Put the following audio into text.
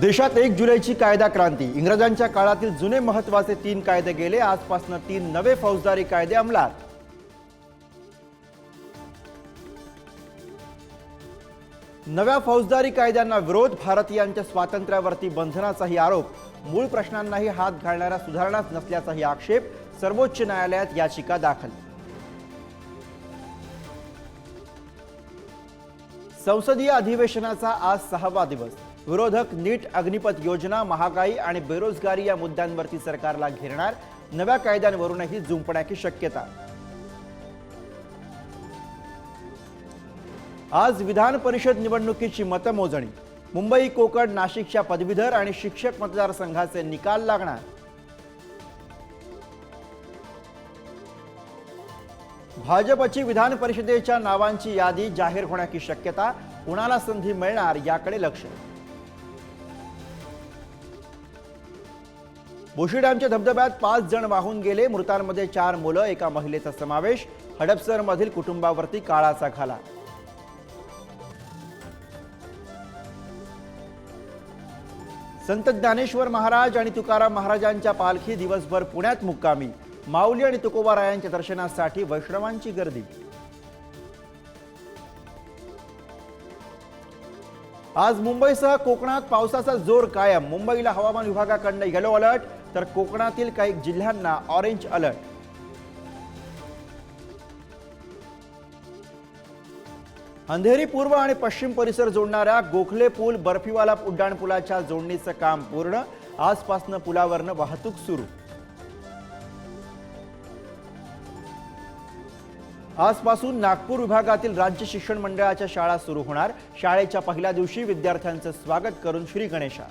देशात एक जुलैची कायदा क्रांती. इंग्रजांच्या काळातील जुने महत्त्वाचे तीन कायदे गेले. आजपासून तीन नवे फौजदारी कायदे अंमलात. नव्या फौजदारी कायद्यांना विरोध भारतीयांच्या स्वातंत्र्यावरती बंधनाचाही आरोप. मूळ प्रश्नांनाही हात घालणाऱ्या सुधारणाच नसल्याचाही आक्षेप सर्वोच्च न्यायालयात याचिका दाखल. संसदीय अधिवेशनाचा आज सहावा दिवस. विरोधक नीट अग्निपथ योजना महागाई आणि बेरोजगारी या मुद्द्यांवरती सरकारला घेरणार. नव्या कायद्यांवरूनही जुंपण्याची शक्यता. आज विधान परिषद निवडणुकीची मतमोजणी. मुंबई कोकण नाशिकच्या पदवीधर आणि शिक्षक मतदारसंघाचे निकाल लागणार. भाजपची विधान परिषदेच्या नावांची यादी जाहीर होण्याची शक्यता कुणाला संधी मिळणार याकडे लक्ष. बोशी डॅमच्या धबधब्यात पाच जण वाहून गेले. मृतांमध्ये चार मुलं एका महिलेचा समावेश. हडपसरमधील कुटुंबावरती काळाचा घाला संत ज्ञानेश्वर महाराज आणि तुकाराम महाराजांच्या पालखी दिवसभर पुण्यात मुक्कामी. माऊली आणि तुकोबारायांच्या दर्शनासाठी वैष्णवांची गर्दी. आज मुंबईसह कोकणात पावसाचा जोर कायम. मुंबईला हवामान विभागाकडनं येलो अलर्ट तर कोकणातील काही जिल्ह्यांना ऑरेंज अलर्ट अंधेरी पूर्व आणि पश्चिम परिसर जोडणाऱ्या गोखले पूल बर्फीवाला उड्डाणपुलाच्या जोडणीचं काम पूर्ण. आजपासनं पुलावरनं वाहतूक सुरू. आजपासून नागपूर विभागातील राज्य शिक्षण मंडळाच्या शाळा सुरू होणार. शाळेच्या पहिल्या दिवशी विद्यार्थ्यांचं स्वागत करून श्री गणेशा.